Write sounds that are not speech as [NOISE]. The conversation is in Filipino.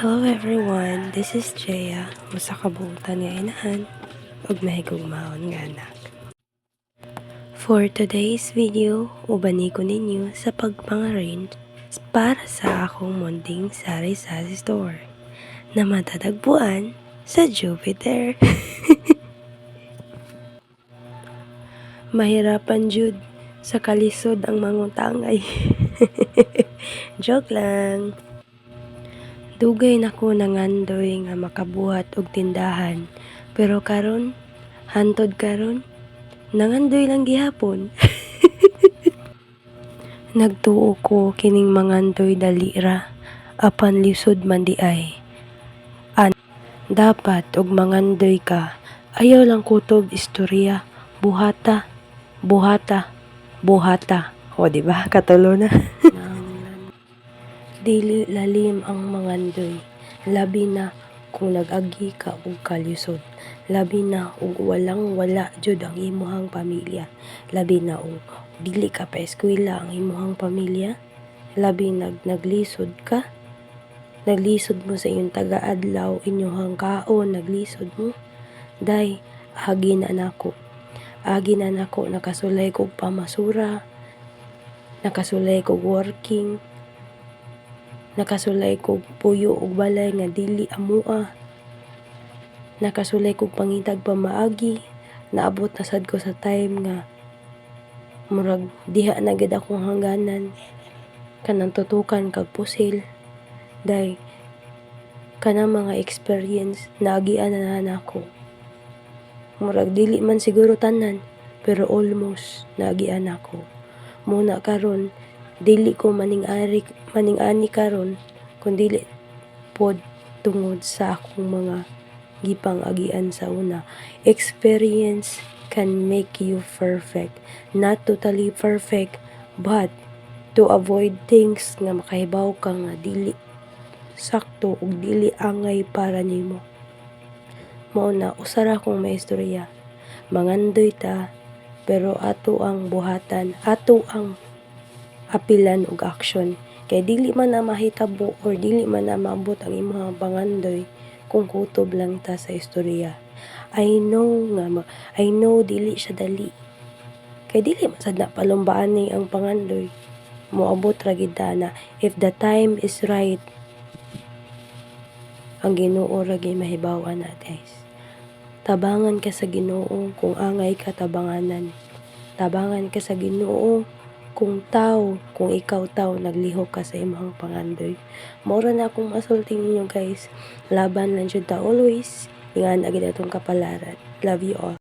Hello everyone, this is Jaya. Musa kabuutan nga inahan. Ug mahigog maon nga anak. For today's video, ubani ko ninyo sa pagpangarin para sa akong munting sari-sari store na matatagpuan sa Jupiter. [LAUGHS] Mahirapan jud sa kalisod ang mangutangay. [LAUGHS] Joke lang. Dugay na ko nangandoy nga makabuhat og tindahan. Pero karon, hantod karon, nangandoy lang gihapon. [LAUGHS] Nagtuo ko kining mangandoy dalira apan lisod man di ay. An dapat og mangandoy ka, ayaw lang kutob istorya, buhata, buhata, buhata. O di ba? Katulo na. [LAUGHS] Dili lalim ang mangandoy, labi na kung nag-agi ka og kalisod, labi na og walang wala jud ang imuhang pamilya, labi na og dili ka pa eskwela ang imuhang pamilya, labi nag naglisod ka, naglisod mo sa iyong taga-adlaw, inyuhang kaon, naglisod mo, day, agi na nako, agi na nako, nakasulay kog pamasura, nakasulay kog working, nakasulay kog puyo ug balay nga dili amua. Nakasulay kog pangitag pamaagi. Naabot na sad ko sa time nga murag diha na gid akong hangganan. Kanang tutukan kag pusil. Day kanang mga experience naagian na nako murag dili man siguro tanan pero almost naagian ako. Muna karon dili ko maning ari maning ani karon kun dili pod tungod sa akong mga gipang agian sa una. Experience can make you perfect. Not totally perfect but to avoid things nga makahibaw ka nga dili sakto ug dili angay para nimo. Mao na usara kong maistorya. Mangandoy ta pero ato ang buhatan ato ang apilan og action kay dili man na mahitabo or dili man na maabot ang imong pangandoy kung kutob lang ta sa istorya. I know nga ma- I know dili siya dali. Kay dili man sad na palumbaan ni ang pangandoy moabot ra gid na if the time is right ang Ginoo ra gyud mahibaw-an na guys. Tabangan ka sa Ginoo kung angay ka tabanganan. Tabangan ka sa Ginoo kung tao, kung ikaw tao, naglihok ka sa imong pangandoy. Mora na akong masulti ninyo guys. Laban lang ta always. Ingan agad atong kapalaran. Love you all.